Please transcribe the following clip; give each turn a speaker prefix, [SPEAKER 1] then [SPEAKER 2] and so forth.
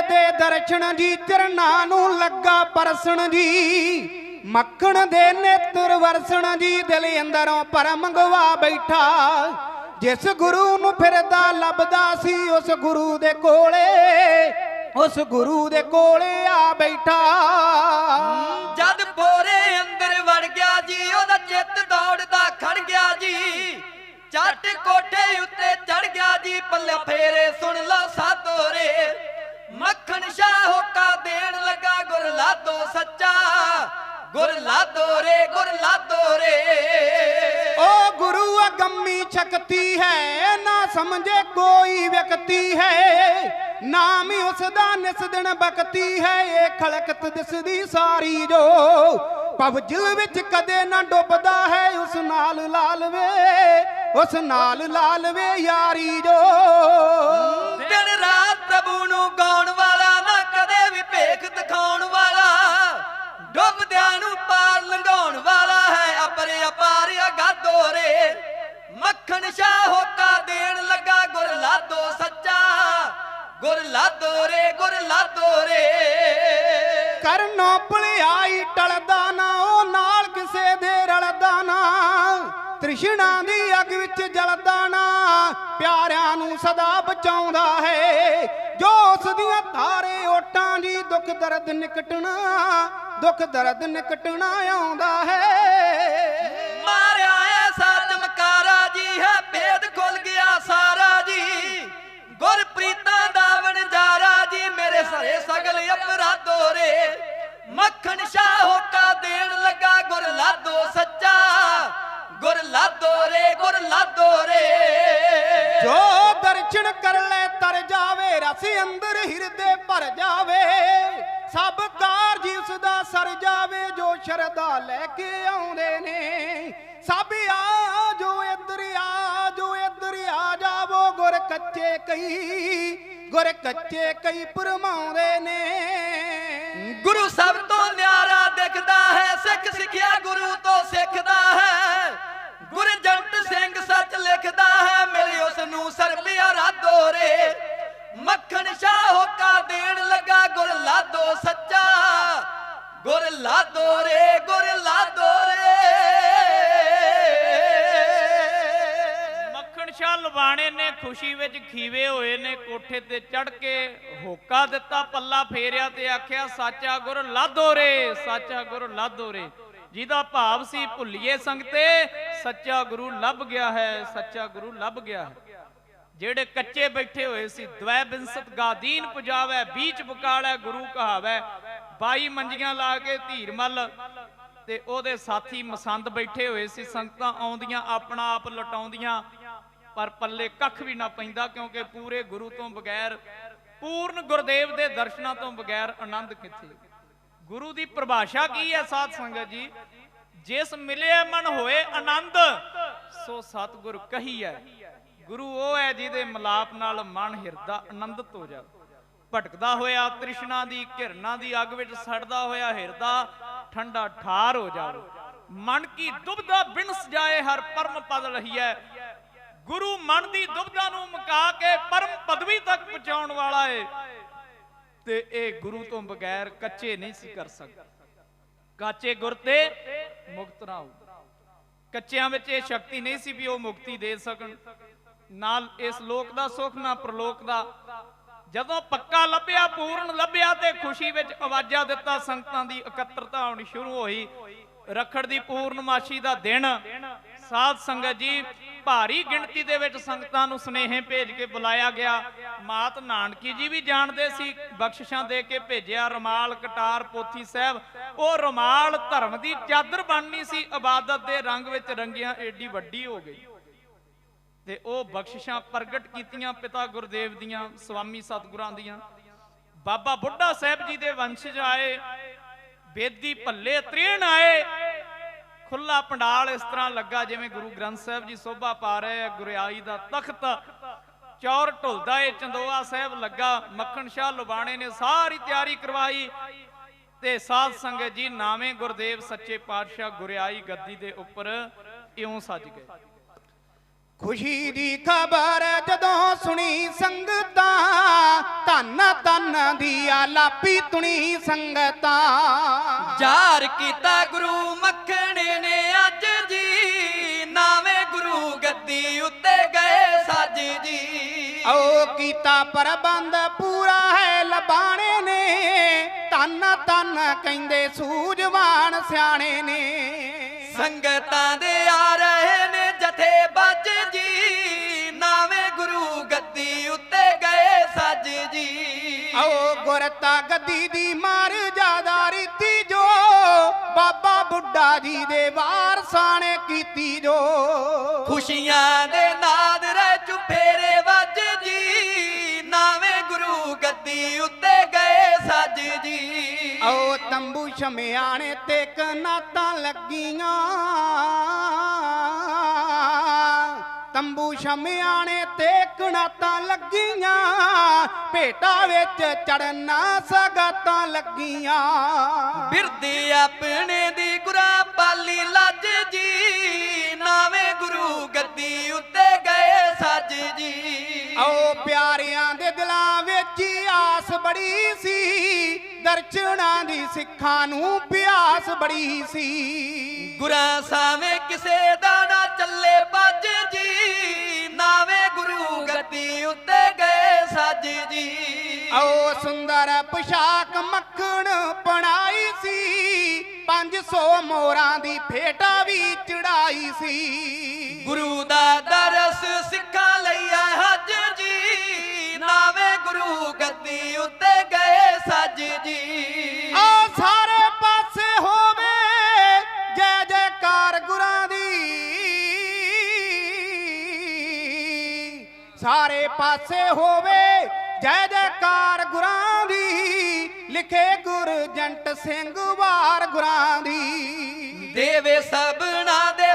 [SPEAKER 1] ਦੇ ਦਰਸ਼ਨ ਜੀ ਚਰਨਾਂ ਨੂੰ ਲੱਗਾ ਪਰਸਣ ਜੀ। ਮੱਖਣ ਦੇ ਨੇਤਰ ਵਰਸਣ ਜੀ, ਦਿਲ ਅੰਦਰੋਂ ਪਰਮ ਗਵਾ ਬੈਠਾ। ਜਿਸ ਗੁਰੂ ਨੂੰ ਫਿਰਦਾ ਲੱਭਦਾ ਸੀ, ਉਸ ਗੁਰੂ ਦੇ ਕੋਲੇ, ਉਸ ਗੁਰੂ ਦੇ ਕੋਲੇ ਆ ਬੈਠਾ।
[SPEAKER 2] ਜਦ ਪੋਰੇ ਅੰਦਰ ਵੜ ਗਿਆ ਜੀ, ਉਹਦਾ ਚਿੱਤ ਦੌੜਦਾ ਖੜ ਗਿਆ ਜੀ। ਚੱਟ ਕੋਠੇ ਉੱਤੇ ਚੜ ਗਿਆ ਜੀ, ਪੱਲੇ ਫੇਰੇ ਸੁਣ ਲਓ ਲਾਦੋ ਸੱਚਾ ਗੁਰ ਲਾਦੋ ਰੇ ਗੁਰ ਲਾਦੋ ਰੇ।
[SPEAKER 1] ਓ ਗੁਰੂ ਅਗੰਮੀ ਸ਼ਕਤੀ ਹੈ ਨਾ ਸਮਝੇ ਕੋਈ ਵਿਅਕਤੀ ਹੈ। ਨਾਮ ਹੀ ਉਸ ਦਾ ਨਿਸ ਦਿਨ ਬਕਤੀ ਹੈ ਇਹ ਖਲਕਤ ਦਿਸਦੀ ਸਾਰੀ ਜੋ ਪਵ ਜਿਲ ਵਿੱਚ ਕਦੇ ਨਾ ਡੁੱਬਦਾ ਹੈ ਉਸ ਨਾਲ ਲਾਲਵੇ ਉਸ ਨਾਲ ਲਾਲਵੇ ਯਾਰੀ ਜੋ।
[SPEAKER 2] ਦਿਨ ਰਾਤ ਪ੍ਰਭੂ ਨੂੰ ਗਾਉਣ ਵਾਲਾ ਡੁੱਬਦਿਆਂ ਨੂੰ ਪਾਰ ਲੰਘਾਉਣ ਵਾਲਾ ਹੈ ਅਪਰੇ ਅਪਾਰ ਅਗਾਧੋ ਰੇ ਮੱਖਣ ਸ਼ਾਹ ਹੋਕਾ ਦੇਣ ਲੱਗਾ ਗੁਰ ਲਾਦੋ ਸੱਚਾ। ਗੁਰ ਲਾਦੋ ਰੇ ਗੁਰ ਲਾਦੋ ਰੇ
[SPEAKER 1] ਕਰਨੋਂ ਭਲਿਆਈ ਟਲਦਾ ਨਾ, ਉਹ ਨਾਲ ਕਿਸੇ ਦੇ ਰਲਦਾ ਨਾ। ਤ੍ਰਿਸ਼ਨਾ ਦੀ ਅਗ ਵਿੱਚ ਜਲਦਾ ਨਾ ਪਿਆਰਿਆਂ ਨੂੰ ਸਦਾ ਬਚਾਉਂਦਾ ਹੈ। ਜੋ ਉਸ ਦੀਆਂ ਧਾਰੇ ਓਟਾਂ ਦੀ ਦੁੱਖ ਦਰਦ ਨਿਕਟਣਾ, ਦੁੱਖ ਦਰਦ ਨਿਕਟਣਾ ਆਉਂਦਾ ਹੈ।
[SPEAKER 2] ਮਾਰਿਆ ਐਸਾ ਚਮਕਾਰਾ ਜੀ, ਹੈ ਭੇਦ ਖੁੱਲ ਗਿਆ ਸਾਰਾ ਜੀ। ਗੁਰਪ੍ਰੀਤਾਂ ਦਾ ਵਣਜਾਰਾ ਜੀ, ਮੇਰੇ ਸਾਰੇ ਸਗਲ ਅਪਰਾਧੋ ਰੇ। ਮੱਖਣ ਸ਼ਾਹ ਹੋਕਾ ਦੇਣ ਲੱਗਾ, ਗੁਰ ਲਾਦੋ ਸੱਚਾ। ਗੁਰ ਲਾਦੋ ਰੇ, ਗੁਰ ਲਾਦੋ ਰੇ।
[SPEAKER 1] ਜੋ ਦਰਸ਼ਨ ਕਰ ਲੈ, ਤਰ ਜਾਵੇ, ਰਸ ਅੰਦਰ ਹਿਰਦੇ ਭਰ ਜਾਵੇ। ਸਭ ਕਾਰਜ ਉਸ ਦਾ ਸਰ ਜਾਵੇ, ਜੋ ਸ਼ਰਧਾ ਲੈ ਕੇ ਆਉਂਦੇ ਨੇ। ਸਭ ਆ, ਜੋ ਇੱਧਰ ਆ, ਜੋ ਇੱਧਰ ਆ ਜਾਵੋ, ਗੁਰ ਕੱਚੇ ਕਈ, ਗੁਰ ਕੱਚੇ ਕਈ ਪਰਮਾਉਂਦੇ ਨੇ।
[SPEAKER 2] ਗੁਰੂ ਸਭ ਤੋਂ ਨਿਆਰਾ ਦਿਖਦਾ ਹੈ, ਸਿੱਖ ਸਿੱਖਿਆ ਗੁਰੂ ਤੋਂ ਸਿੱਖਦਾ ਸੱਚ ਹੈ ਮਿਲ ਉਸ ਨੂੰ ਸਰਬਿਆ ਰਾਦੋ ਮੱਖਣ ਸ਼ਾਹ ਹੋਕਾ ਦੇਣ ਲੱਗਾ ਗੁਰ ਲਾਦੋ ਸੱਚਾ। ਗੁਰ ਲਾਦੋ ਰੇ, ਗੁਰ ਲਾਦੋ ਰੇ।
[SPEAKER 3] ਮੱਖਣ ਸ਼ਾਹ ਲਵਾਣੇ ਨੇ ਖੁਸ਼ੀ ਵਿੱਚ ਖੀਵੇ ਹੋਏ ਨੇ ਕੋਠੇ ਤੇ ਚੜ ਕੇ ਹੋਕਾ ਦਿੱਤਾ, ਪੱਲਾ ਫੇਰਿਆ ਤੇ ਆਖਿਆ, ਸਾਚਾ ਗੁਰ ਲਾਦੋ ਰੇ, ਸਾਚਾ ਗੁਰ ਲਾਦੋ ਰੇ। ਜਿਹਦਾ ਭਾਵ ਸੀ ਭੁੱਲੀਏ ਸੰਗਤੇ ਸੱਚਾ ਗੁਰੂ ਲੱਭ ਗਿਆ ਹੈ, ਸੱਚਾ ਗੁਰੂ ਲੱਭ ਗਿਆ ਹੈ। ਜਿਹੜੇ ਕੱਚੇ ਬੈਠੇ ਹੋਏ ਸੀ, ਦਵੈ ਬਿੰਸਤ ਗਾਦੀਨ ਪੁਜਾਵੈ, ਬੀਚ ਬਕਾਲੈ ਗੁਰੂ ਕਹਾਵੈ 22 ਮੰਜੀਆਂ ਲਾ ਕੇ ਧੀਰ ਤੇ ਉਹਦੇ ਸਾਥੀ ਮਸੰਦ ਬੈਠੇ ਹੋਏ ਸੀ, ਸੰਗਤਾਂ ਆਉਂਦੀਆਂ, ਆਪਣਾ ਆਪ ਲਟਾਉਂਦੀਆਂ, ਪਰ ਪੱਲੇ ਕੱਖ ਵੀ ਨਾ ਪੈਂਦਾ, ਕਿਉਂਕਿ ਪੂਰੇ ਗੁਰੂ ਤੋਂ ਬਗੈਰ, ਪੂਰਨ ਗੁਰਦੇਵ ਦੇ ਦਰਸ਼ਨਾਂ ਤੋਂ ਬਗੈਰ ਆਨੰਦ ਕਿੱਥੇ? ਗੁਰੂ ਦੀ ਪਰਿਭਾਸ਼ਾ ਕੀ ਹੈ ਸਾਧ ਸੰਗਤ ਜੀ? ਜਿਸ ਮਿਲਿਆ ਮਨ ਹੋਏ ਆਨੰਦ, ਸੋ ਸਤਿਗੁਰ ਕਹੀਐ ਗੁਰੂ ਉਹ ਹੈ ਜਿਹਦੇ ਮਲਾਪ ਨਾਲ ਮਨ ਹਿਰਦਾ ਆਨੰਦਿਤ ਹੋ ਜਾਵੇ। ਭਟਕਦਾ ਹੋਇਆ ਤ੍ਰਿਸ਼ਨਾ ਦੀ, ਘਿਰਨਾ ਦੀ ਅੱਗ ਵਿੱਚ ਸੜਦਾ ਹੋਇਆ ਹਿਰਦਾ ਠੰਡਾ ਠਾਰ ਹੋ ਜਾਵੇ। ਮਨ ਕੀ ਦੁਬਦਾ ਬਿਨ ਸਜਾਏ ਹਰ ਪਰਮ ਪਦ ਲਹੀਐ ਗੁਰੂ ਮਨ ਦੀ ਦੁਬਦਾ ਨੂੰ ਮੁਕਾ ਕੇ ਪਰਮ ਪਦਵੀ ਤੱਕ ਪਹੁੰਚਾਉਣ ਵਾਲਾ ਏ। ਤੇ ਇਹ ਗੁਰੂ ਤੋਂ ਬਗੈਰ ਕੱਚੇ ਨਹੀਂ ਸੀ ਕਰ ਸਕਦਾ। ਕਾਚੇ ਗੁਰ ਤੇ ਮੁਕਤ ਰਾਉ ਕੱਚਿਆਂ ਵਿੱਚ ਇਹ ਸ਼ਕਤੀ ਨਹੀਂ ਸੀ ਵੀ ਉਹ ਮੁਕਤੀ ਦੇ ਸਕਣ। ਨਾਲ ਇਸ ਲੋਕ ਦਾ ਸੁਖ, ਨਾ ਪ੍ਰਲੋਕ ਦਾ। ਜਦੋਂ ਪੱਕਾ ਲੱਭਿਆ, ਪੂਰਨ ਲੱਭਿਆ ਤੇ ਖੁਸ਼ੀ ਵਿੱਚ ਆਵਾਜ਼ਾਂ ਦਿੱਤਾ, ਸੰਗਤਾਂ ਦੀ ਇਕੱਤਰਤਾ ਹੋਣੀ ਸ਼ੁਰੂ ਹੋਈ। ਰਖੜ ਦੀ ਪੂਰਨਮਾਸ਼ੀ ਦਾ ਦਿਨ। ਸਾਧ ਸੰਗਤ ਜੀ ਭਾਰੀ ਗਿਣਤੀ ਦੇ ਵਿੱਚ ਸੰਗਤਾਂ ਨੂੰ ਸਨੇਹੇ ਭੇਜ ਕੇ ਬੁਲਾਇਆ ਗਿਆ। ਮਾਤ ਨਾਨਕੀ ਜੀ ਵੀ ਜਾਣਦੇ ਸੀ, ਬਖਸ਼ਿਸ਼ਾਂ ਦੇ ਕੇ ਭੇਜਿਆ ਰਮਾਲ, ਕਟਾਰ, ਪੋਥੀ ਸਾਹਿਬ। ਉਹ ਰਮਾਲ ਧਰਮ ਦੀ ਚਾਦਰ ਬਣਨੀ ਸੀ, ਇਬਾਦਤ ਦੇ ਰੰਗ ਵਿੱਚ ਰੰਗਿਆ ਏਡੀ ਵੱਡੀ ਹੋ ਗਈ। ਤੇ ਉਹ ਬਖਸ਼ਿਸ਼ਾਂ ਪ੍ਰਗਟ ਕੀਤੀਆਂ ਪਿਤਾ ਗੁਰਦੇਵ ਦੀਆਂ, ਸਵਾਮੀ ਸਤਿਗੁਰਾਂ ਦੀਆਂ। ਬਾਬਾ ਬੁੱਢਾ ਸਾਹਿਬ ਜੀ ਦੇ ਵੰਸ਼ਜ ਆਏ, ਬੇਦੀ ਭੱਲੇ ਤ੍ਰੇਣ ਆਏ ਖੁੱਲਾ ਪੰਡਾਲ ਇਸ ਤਰ੍ਹਾਂ ਲੱਗਾ ਜਿਵੇਂ ਗੁਰੂ ਗ੍ਰੰਥ ਸਾਹਿਬ ਜੀ ਸੋਭਾ ਪਾ ਰਹੇ ਆ ਗੁਰਿਆਈ ਦਾ ਤਖਤ। ਚੌਰ ਢੁਲਦਾ ਏ, ਚੰਦੋਆ ਸਾਹਿਬ ਲੱਗਾ, ਮੱਖਣ ਸ਼ਾਹ ਲੁਬਾਣੇ ਨੇ ਸਾਰੀ ਤਿਆਰੀ ਕਰਵਾਈ। ਤੇ ਸਾਧ ਸੰਗਤ ਜੀ, ਨਾਵੇਂ ਗੁਰਦੇਵ ਸੱਚੇ ਪਾਤਸ਼ਾਹ ਗੁਰਿਆਈ ਗੱਦੀ ਦੇ ਉੱਪਰ ਇਉਂ ਸੱਜ ਗਏ।
[SPEAKER 1] ਖੁਸ਼ੀ ਦੀ ਖਬਰ ਜਦੋਂ ਸੁਣੀ ਸੰਗਤਾਂ ਧੰਨ ਧੰਨ ਦੀ ਆਲਾਪੀ ਤੁਣੀ ਸੰਗਤਾਂ।
[SPEAKER 2] ਜਾਰ ਕੀਤਾ ਗੁਰੂ ਮੱਖਣੇ ਨੇ ਅੱਜ ਜੀ ਨਾਵੇਂ ਗੁਰੂ ਗੱਦੀ ਉੱਤੇ ਗਏ ਸੱਜ ਜੀ।
[SPEAKER 1] ਓ ਕੀਤਾ ਪ੍ਰਬੰਧ ਪੂਰਾ ਹੈ ਲਬਾਣੇ ਨੇ ਧੰਨ ਧੰਨ ਕਹਿੰਦੇ ਸੂਝਵਾਨ ਸਿਆਣੇ ਨੇ।
[SPEAKER 2] ਸੰਗਤਾਂ ਦੇ ਆ ਰਹੇ ਨੇ ਜਥੇ ਜੀ
[SPEAKER 1] ਓ ਗੁਰਤਾ ਗੱਦੀ ਦੀ ਮਾਰ ਜ਼ਿਆਦਾ ਰੀਤੀ ਜੋ ਬਾਬਾ ਬੁੱਢਾ ਜੀ ਦੇ ਵਾਰਸਾਂ ਨੇ ਕੀਤੀ ਜੋ।
[SPEAKER 2] ਖੁਸ਼ੀਆਂ ਦੇ ਨਾਦ ਰਹਿ ਚੁਫੇਰੇ ਵੱਜ ਜੀ ਨਾਵੇਂ ਗੁਰੂ ਗੱਦੀ ਉੱਤੇ ਗਏ ਸੱਜ ਜੀ।
[SPEAKER 1] ਓ ਤੰਬੂ ਸ਼ਮਿਆਣੇ ਤੇ ਕਨਾਤਾਂ ਲੱਗੀਆਂ। ਤੰਬੂ ਸ਼ਮਿਆਣੇ ਤੇ ਕਨਾਤਾਂ ਲੱਗੀਆਂ ਭੇਟਾ ਵਿੱਚ ਚੜਨਾ ਸਗਾਤਾਂ ਲੱਗੀਆਂ।
[SPEAKER 2] ਬਿਰਦੀ ਆਪਣੇ ਦੀ ਗੁਰਾ ਪਾਲੀ ਲੱਜ ਜੀ ਨਾਵੇਂ ਗੁਰੂ ਗੱਦੀ ਉੱਤੇ ਗਏ ਸੱਜ ਜੀ।
[SPEAKER 1] ਓ ਪਿਆਰਿਆਂ ਦੇ ਦਿਲਾਂ ਵਿੱਚ ਆਸ ਬੜੀ ਸੀ ਦਰਸ਼ਨਾਂ ਦੀ ਸਿੱਖਾਂ ਨੂੰ ਪਿਆਸ ਬੜੀ ਸੀ।
[SPEAKER 2] ਗੁਰਾਂ ਸਾਵੇਂ
[SPEAKER 1] ਪੋਸ਼ਾਕ ਮੱਖਣ ਪਣਾਈ ਸੀ। 500 ਮੋਰਾਂ ਦੀ ਫੇਟਾ ਵੀ ਚੜਾਈ ਸੀ।
[SPEAKER 2] ਗੁਰੂ ਦਾ ਦਰਸ ਸਿੱਖਾਂ ਲਈ ਆ ਹੱਜ ਜੀ। ਨਾਵੇਂ ਗੁਰੂ ਗੱਦੀ ਉੱਤੇ ਗਏ ਸੱਜ ਜੀ।
[SPEAKER 1] ਆ ਸਾਰੇ ਪਾਸੇ ਹੋਵੇ ਜੈ ਜੈਕਾਰ ਗੁਰਾਂ ਦੀ। ਸਾਰੇ ਪਾਸੇ ਹੋਵੇ ਜੈ ਜੈਕਾਰ ਗੁਰਾਂ ਦੀ ਲਿਖੇ ਗੁਰਜੰਟ ਸਿੰਘ ਵਾਰ ਗੁਰਾਂ ਦੀ।
[SPEAKER 2] ਦੇਵੇ ਸਭਨਾ ਦੇ